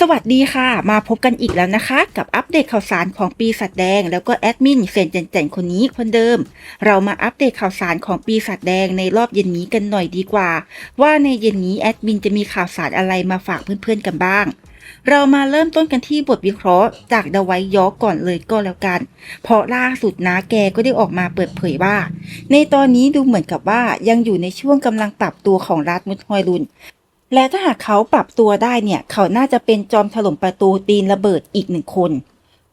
สวัสดีค่ะ มาพบกันอีกแล้วนะคะ กับอัปเดตข่าวสารของปีศาจแดง แล้วก็แอดมินเซนเจนเจนคนนี้คนเดิม เรามาอัปเดตข่าวสารของปีศาจแดงในรอบเย็นนี้กันหน่อยดีกว่า ว่าในเย็นนี้แอดมินจะมีข่าวสารอะไรมาฝากเพื่อนๆกันบ้าง เรามาเริ่มต้นกันที่บทวิเคราะห์จากดาว้ยอกก่อนเลยก็แล้วกัน เพราะล่าสุดนะแกก็ได้ออกมาเปิดเผยว่า ในตอนนี้ดูเหมือนกับว่ายังอยู่ในช่วงกำลังปรับตัวของรัฐมุทฮอยลุน และถ้าหากเขาปรับตัวได้เนี่ย เขาน่าจะเป็นจอมถล่มประตูตีนระเบิดอีกหนึ่งคน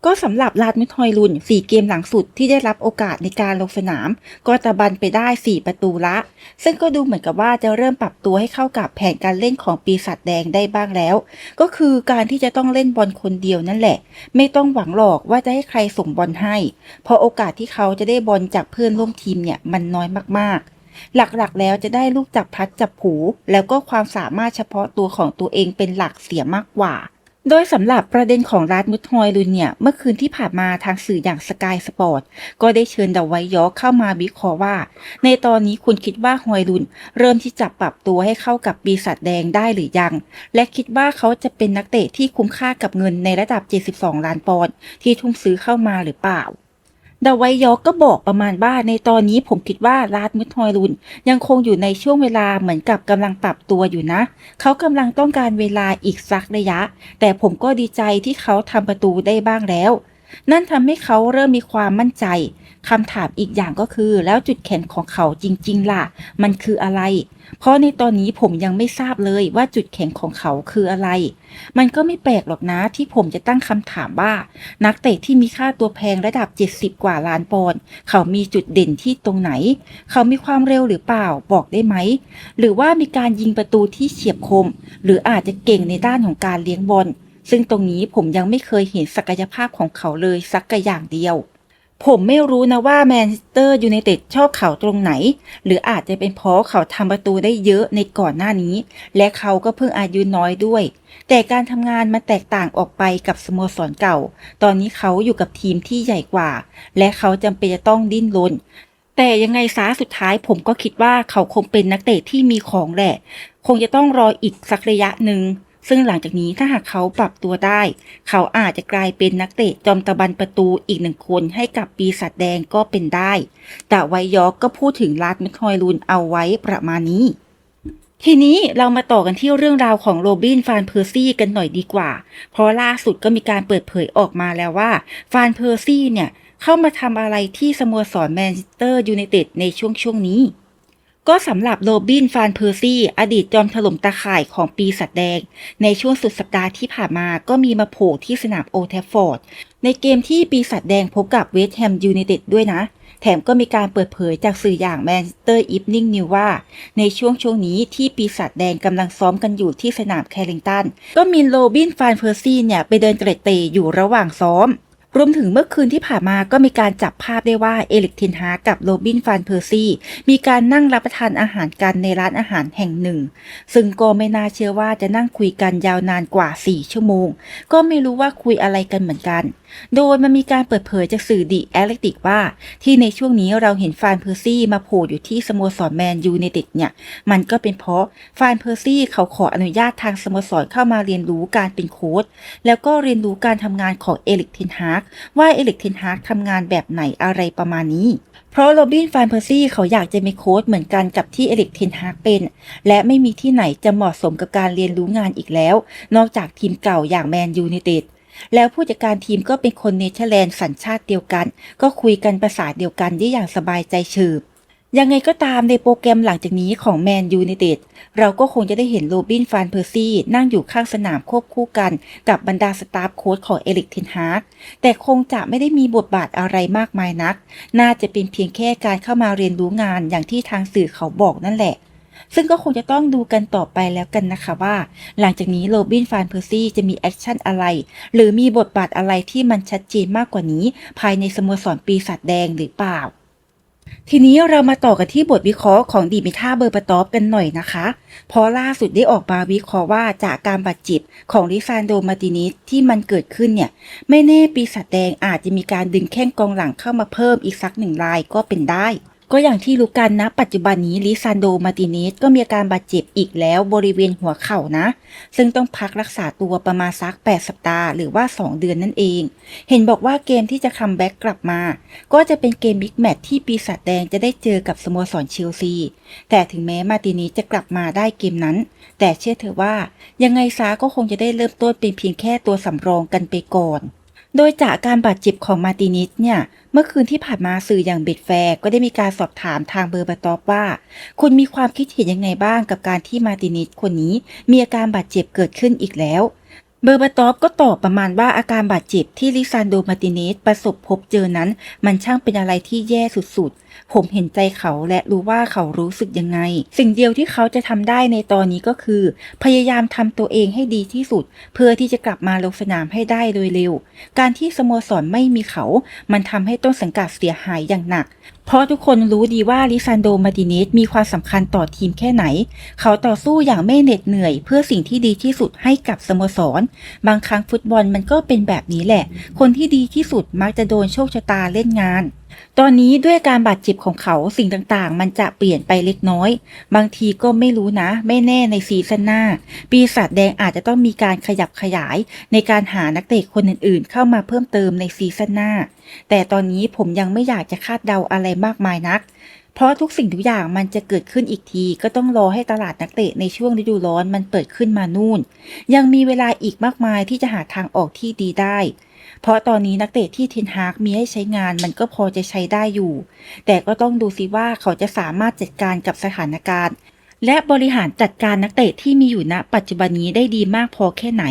ก็สำหรับลาดมิทอยลุนสี่เกมหลังสุดที่ได้รับโอกาสในการลงสนาม ก็ตะบันไปได้ 4 ประตูละ ซึ่งก็ดูเหมือนกับว่าจะเริ่มปรับตัวให้เข้ากับแผนการเล่นของปีศาจแดงได้บ้างแล้ว ก็คือการที่จะต้องเล่นบอลคนเดียวนั่นแหละ ไม่ต้องหวังหรอกว่าจะให้ใครส่งบอลให้ เพราะโอกาสที่เขาจะได้บอลจากเพื่อนร่วมทีมเนี่ยมันน้อยมากๆ หลักๆ แล้วจะได้ลูกจับพลัดจับผูแล้วก็ความสามารถเฉพาะตัวของตัวเองเป็นหลักเสียมากกว่า โดยสำหรับประเด็นของรัฐมุทฮอยลุนเนี่ย เมื่อคืนที่ผ่านมาทางสื่ออย่างสกายสปอร์ตก็ได้เชิญดาไวยอเข้ามาวิเคราะห์ว่า ในตอนนี้คุณคิดว่าฮอยลุน เริ่มที่จะปรับตัวให้เข้ากับปีศาจแดงได้หรือยัง และคิดว่าเขาจะเป็นนักเตะที่คุ้มค่ากับเงินในระดับ 72 ล้านปอนด์ที่ทุ่มซื้อเข้ามาหรือเปล่า ดาไวยอกก็บอกประมาณว่าในตอนนี้ผมคิดว่าลาดมุทอยรุนยังคงอยู่ในช่วงเวลาเหมือนกับกำลังปรับตัวอยู่นะ เขากำลังต้องการเวลาอีกสักระยะ แต่ผมก็ดีใจที่เขาทำประตูได้บ้างแล้ว นั่นทำให้เขาเริ่มมีความมั่นใจคำถามอีกอย่างก็คือ แล้วจุดแข็งของเขาจริง ๆ ล่ะ มันคืออะไร เพราะในตอนนี้ผมยังไม่ทราบเลยว่าจุดแข็งของเขาคืออะไร มันก็ไม่แปลกหรอกนะที่ผมจะตั้งคำถามว่า นักเตะที่มีค่าตัวแพงระดับ 70 กว่าล้านปอนด์เขามีจุดเด่นที่ตรงไหน เขามีความเร็วหรือเปล่าบอกได้ไหม หรือว่ามีการยิงประตูที่เฉียบคม หรืออาจจะเก่งในด้านของการเลี้ยงบอล ซึ่งตรงนี้ผมยังไม่เคยเห็นศักยภาพของเขาเลยสักอย่างเดียว ผมไม่รู้นะว่าแมนเชสเตอร์ยูไนเต็ดชอบเขาตรงไหน หรืออาจจะเป็นเพราะเขาทำประตูได้เยอะในก่อนหน้านี้ และเขาก็เพิ่งอายุน้อยด้วย แต่การทำงานมันแตกต่างออกไปกับสโมสรเก่า ตอนนี้เขาอยู่กับทีมที่ใหญ่กว่า และเขาจำเป็นจะต้องดิ้นรนแต่ยังไงซะสุดท้ายผมก็คิดว่าเขาคงเป็นนักเตะที่มีของแหละ คงจะต้องรออีกสักระยะหนึ่ง ซึ่งหลังจากนี้ถ้าหากเขาปรับตัวได้ เขาอาจจะกลายเป็นนักเตะจอมตะบันประตูอีกหนึ่งคนให้กับปีศาจแดงก็เป็นได้ แต่ไวยอกก็พูดถึงลาดมิทอยลูนเอาไว้ประมาณนี้ ทีนี้เรามาต่อกันที่เรื่องราวของโรบินฟานเพอร์ซี่กันหน่อยดีกว่า เพราะล่าสุดก็มีการเปิดเผยออกมาแล้วว่าฟานเพอร์ซี่เนี่ยเข้ามาทำอะไรที่สโมสรแมนเชสเตอร์ยูไนเต็ดในช่วงช่วงนี้ ก็สำหรับโรบินฟานเพอร์ซี่ อดีตจอมถล่มตาข่ายของปีศาจแดง ในช่วงสุดสัปดาห์ที่ผ่านมาก็มีมาโผล่ที่สนามโอลด์แทฟฟอร์ด ในเกมที่ปีศาจแดงพบกับเวสต์แฮมยูไนเต็ดด้วยนะ แถมก็มีการเปิดเผยจากสื่ออย่างแมนเชสเตอร์อีฟนิ่งนิวว่า ในช่วงช่วงนี้ที่ปีศาจแดงกำลังซ้อมกันอยู่ที่สนามแคริงตัน ก็มีโรบินฟานเพอร์ซี่เนี่ยไปเดินเตร็ดเตะอยู่ระหว่างซ้อม รวมถึงเมื่อคืนที่ผ่านมาก็มีการจับภาพได้ว่าเอลิกทินฮาร์กกับโรบินฟานเพอร์ซี่มีการนั่งรับประทานอาหารกันในร้านอาหารแห่งหนึ่ง ซึ่งก็ไม่น่าเชื่อว่าจะนั่งคุยกันยาวนานกว่า 4 ชั่วโมง ก็ไม่รู้ว่าคุยอะไรกันเหมือนกันโดยมันมีการเปิดเผยจากสื่อดีแอตเลติกว่า ที่ในช่วงนี้เราเห็นฟานเพอร์ซี่มาโผล่อยู่ที่สโมสรแมนยูไนเต็ดเนี่ย มันก็เป็นเพราะฟานเพอร์ซี่เขาขออนุญาตทางสโมสรเข้ามาเรียนรู้การเป็นโค้ชแล้วก็เรียนรู้การทำงานของเอลิกเทนฮาร์กว่าเอลิกเทนฮาร์กทำงานแบบไหนอะไรประมาณนี้เพราะโรบินฟานเพอร์ซี่เขาอยากจะมีโค้ชเหมือนกันกับที่เอลิกเทนฮาร์กเป็น และไม่มีที่ไหนจะเหมาะสมกับการเรียนรู้งานอีกแล้ว นอกจากทีมเก่าอย่างแมนยูไนเต็ด แล้วผู้จัดการทีมก็เป็นคนเนเธอร์แลนด์สัญชาติเดียวกัน ก็คุยกันภาษาเดียวกันได้อย่างสบายใจเฉิบยังไงก็ตามในโปรแกรมหลังจากนี้ของแมนยูไนเต็ดเราก็คงจะได้เห็นโรบินฟานเพอร์ซี่นั่งอยู่ข้างสนามควบคู่กันกับบรรดาสตาฟโค้ชของเอลิกเทนฮาร์กแต่คงจะไม่ได้มีบทบาทอะไรมากมายนัก น่าจะเป็นเพียงแค่การเข้ามาเรียนรู้งานอย่างที่ทางสื่อเขาบอกนั่นแหละ ซึ่งก็คงจะต้องดูกันต่อไปแล้วกันนะคะว่า หลังจากนี้โรบินฟานเพอร์ซี่จะมีแอคชั่นอะไร หรือมีบทบาทอะไรที่มันชัดเจนมากกว่านี้ ภายในสโมสรปีศาจแดงหรือเปล่า ทีนี้เรามาต่อกันที่บทวิเคราะห์ของดีมิท่าเบอร์ปตอฟกันหน่อยนะคะ เพราะล่าสุดได้ออกมาวิเคราะห์ว่าจากการบาดเจ็บของลิซานโดมาตินิสที่มันเกิดขึ้นเนี่ย ไม่แน่ปีศาจแดงอาจจะมีการดึงแข้งกองหลังเข้ามาเพิ่มอีกสักหนึ่งรายก็เป็นได้ ก็อย่างที่รู้กันนะปัจจุบันนี้ลิซานโดมาติเนสก็มีอาการบาดเจ็บอีกแล้วบริเวณหัวเข่านะ ซึ่งต้องพักรักษาตัวประมาณสัก 8 สัปดาห์หรือว่า 2 เดือนนั่นเอง เห็นบอกว่าเกมที่จะคัมแบ็กกลับมา ก็จะเป็นเกมบิ๊กแมตที่ปีศาจแดงจะได้เจอกับสโมสรเชลซี แต่ถึงแม้มาติเนสจะกลับมาได้เกมนั้น แต่เชื่อเถอะว่ายังไงซาก็คงจะได้เริ่มต้นเป็นเพียงแค่ตัวสำรองกันไปก่อน โดยจากการบาดเจ็บของมาตินิสเนี่ย เมื่อคืนที่ผ่านมาสื่ออย่างเบ็ดแฟร์ก็ได้มีการสอบถามทางเบอร์บาตอปว่า คุณมีความคิดเห็นยังไงบ้างกับการที่มาตินิสคนนี้มีอาการบาดเจ็บเกิดขึ้นอีกแล้ว เบอร์บาตอบก็ตอบประมาณว่าอาการบาดเจ็บที่ลิซานโดมาตินิสประสบพบเจอนั้น มันช่างเป็นอะไรที่แย่สุดๆ ผมเห็นใจเขาและรู้ว่าเขารู้สึกยังไง สิ่งเดียวที่เขาจะทำได้ในตอนนี้ก็คือ พยายามทำตัวเองให้ดีที่สุด เพื่อที่จะกลับมาลงสนามให้ได้โดยเร็ว การที่สโมสรไม่มีเขา มันทำให้ต้นสังกัดเสียหายอย่างหนัก เพราะทุกคนรู้ดีว่าลิซานโดมาร์ติเนสมีความสำคัญต่อทีมแค่ไหน เขาต่อสู้อย่างไม่เหน็ดเหนื่อย เพื่อสิ่งที่ดีที่สุดให้กับสโมสร บางครั้งฟุตบอลมันก็เป็นแบบนี้แหละ คนที่ดีที่สุดมักจะโดนโชคชะตาเล่นงาน ตอนนี้ด้วยการบาดเจ็บของเขาสิ่งต่างๆ มันจะเปลี่ยนไปเล็กน้อย บางทีก็ไม่รู้นะ ไม่แน่ในซีซั่นหน้า ปีศาจแดงอาจจะต้องมีการขยับขยาย ในการหานักเตะคนอื่นๆ เข้ามาเพิ่มเติมในซีซั่นหน้า แต่ตอนนี้ผมยังไม่อยากจะคาดเดาอะไรมากมายนัก เพราะทุกสิ่งทุกอย่างมันจะเกิดขึ้นอีกที ก็ต้องรอให้ตลาดนักเตะในช่วงฤดูร้อนมันเปิดขึ้นมานู่น ยังมีเวลาอีกมากมายที่จะหาทางออกที่ดีได้ เพราะตอนนี้นักเตะที่เทนฮากมีให้ใช้งานมันก็พอจะใช้ได้อยู่ แต่ก็ต้องดูซิว่าเขาจะสามารถจัดการกับสถานการณ์ และบริหารจัดการนักเตะที่มีอยู่ณ ปัจจุบันนี้ได้ดีมากพอแค่ไหน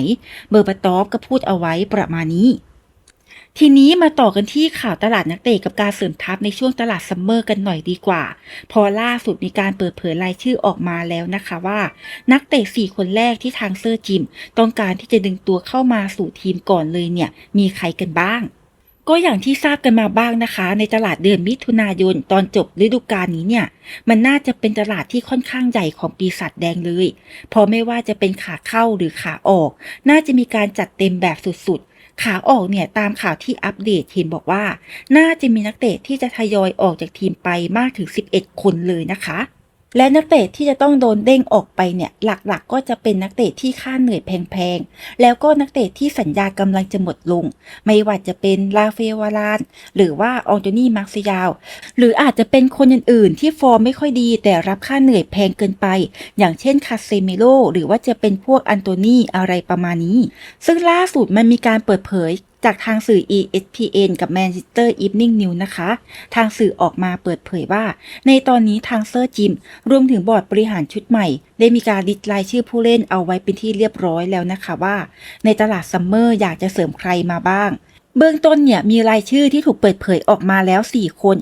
เบอร์บาตอฟก็พูดเอาไว้ประมาณนี้ ทีนี้มาต่อกันที่ข่าวตลาดนักเตะกับการเสริมทัพในช่วงตลาดซัมเมอร์กันหน่อยดีกว่า พอล่าสุดมีการเปิดเผยรายชื่อออกมาแล้วนะคะว่า นักเตะ 4 คนแรกที่ทางเซอร์จิม ต้องการที่จะดึงตัวเข้ามาสู่ทีมก่อนเลยเนี่ย มีใครกันบ้างก็อย่างที่ทราบกันมาบ้างนะคะ ในตลาดเดือนมิถุนายนตอนจบฤดูกาลนี้เนี่ย มันน่าจะเป็นตลาดที่ค่อนข้างใหญ่ของปีศาจแดงเลยเพราะไม่ว่าจะเป็นขาเข้าหรือขาออก น่าจะมีการจัดเต็มแบบสุดๆ ขาออกเนี่ยตามข่าวที่อัปเดตเห็นบอกว่า น่าจะมีนักเตะที่จะทยอยออกจากทีมไปมากถึง 11 คนเลยนะคะ และนักเตะที่จะต้องโดนเด้งออกไปเนี่ยหลักๆก็จะเป็นนักเตะที่ค่าเหนื่อยแพงๆ แล้วก็นักเตะที่สัญญากำลังจะหมดลง ไม่ว่าจะเป็นลาเฟวารานหรือว่าอองโตนี่มาร์ซิยาว หรืออาจจะเป็นคนอื่นๆ ที่ฟอร์มไม่ค่อยดี แต่รับค่าเหนื่อยแพงเกินไป อย่างเช่นคาเซเมโลหรือว่าจะเป็นพวกอันโตนี่อะไรประมาณนี้ ซึ่งล่าสุดมันมีการเปิดเผย จากทางสื่อ ESPN กับ Manchester Evening News นะคะ ทางสื่อออกมาเปิดเผยว่า ในตอนนี้ทางเซอร์จิม รวมถึงบอร์ดบริหารชุดใหม่ ได้มีการลิสต์รายชื่อผู้เล่นเอาไว้เป็นที่เรียบร้อยแล้วนะคะว่า ในตลาดซัมเมอร์อยากจะเสริมใครมาบ้าง เบื้องต้นเนี่ยมีรายชื่อที่ถูกเปิดเผยออกมาแล้ว 4 คน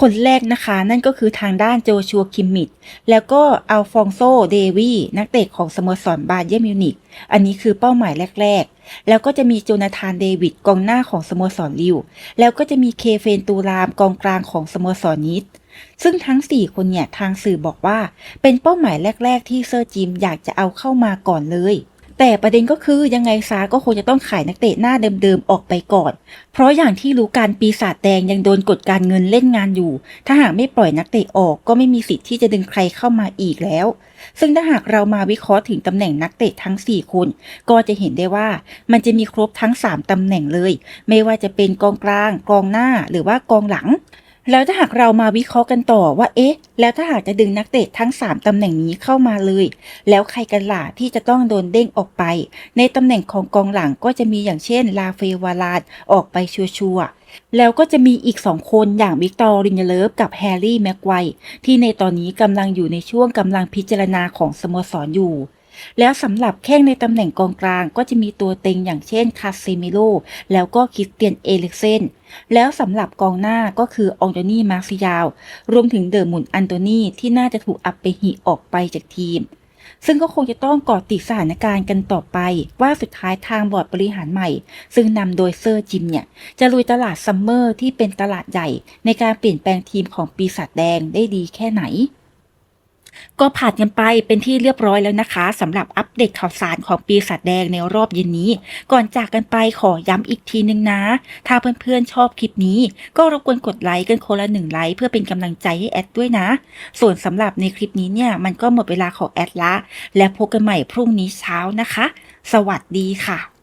คนแรกนะคะ นั่นก็คือทางด้านโจชัวคิมมิดแล้วก็อัลฟองโซเดวีนักเตะของสโมสรบาเยร์นมิวนิกอันนี้คือเป้าหมายแรก ๆ แล้วก็จะมีโจนาธานเดวิดกองหน้าของสโมสรลิว แล้วก็จะมีเคเฟนตูรามกองกลางของสโมสรนิดซึ่งทั้ง 4 คนเนี่ยทางสื่อบอกว่า เป็นเป้าหมายแรก ๆ ที่เซอร์จิมอยากจะเอาเข้ามาก่อนเลย แต่ประเด็นก็คือยังไงซาก็คงจะต้องขายนักเตะหน้าเดิมๆออกไปก่อน เพราะอย่างที่รู้การปีศาจแดงยังโดนกดการเงินเล่นงานอยู่ ถ้าหากไม่ปล่อยนักเตะออกก็ไม่มีสิทธิ์ที่จะดึงใครเข้ามาอีกแล้ว ซึ่งถ้าหากเรามาวิเคราะห์ถึงตำแหน่งนักเตะทั้ง 4 คน ก็จะเห็นได้ว่ามันจะมีครบทั้ง 3ตำแหน่งเลย ไม่ว่าจะเป็นกองกลาง กองหน้าหรือว่ากองหลัง แล้วถ้าหากเรามาวิเคราะห์กันต่อว่าเอ๊ะ แล้วถ้าหากจะดึงนักเตะทั้ง 3ตำแหน่งนี้เข้ามาเลย แล้วใครกันล่ะที่จะต้องโดนเด้งออกไป ในตำแหน่งของกองหลังก็จะมีอย่างเช่น ลาเฟวาลาดออกไปชัวร์ๆแล้วก็จะมีอีก2คนอย่างวิกตอร์รินเยเลฟกับแฮร์รี่แม็กไวที่ในตอนนี้กำลังอยู่ในช่วงกำลังพิจารณาของสโมสรอยู่ แล้วสำหรับแข้งในตำแหน่งกองกลางก็จะมีตัวเต็งอย่างเช่นคาเซมิโลแล้วก็คริสเตียนเอลิกเซนแล้วสำหรับกองหน้าก็คือองโตนี่มาร์ซิยาว รวมถึงเดอร์มุนอันโตนีที่น่าจะถูกอัปเปหิออกไปจากทีม ซึ่งก็คงจะต้องกอดติดสถานการณ์กันต่อไป ว่าสุดท้ายทางบอร์ดบริหารใหม่ ซึ่งนำโดยเซอร์จิมเนี่ย จะลุยตลาดซัมเมอร์ที่เป็นตลาดใหญ่ ในการเปลี่ยนแปลงทีมของปีศาจแดงได้ดีแค่ไหน ก็ผ่านกันไปเป็นที่เรียบร้อยแล้วนะคะสำหรับอัปเดตข่าวสารของปีศาจแดงในรอบเย็นนี้ ก่อนจากกันไปขอย้ำอีกทีนึงนะ ถ้าเพื่อนๆชอบคลิปนี้ ก็รบกวนกดไลค์กันคนละหนึ่งไลค์เพื่อเป็นกำลังใจให้แอดด้วยนะ ส่วนสำหรับในคลิปนี้เนี่ยมันก็หมดเวลาของแอดละ และพบกันใหม่พรุ่งนี้เช้านะคะ สวัสดีค่ะ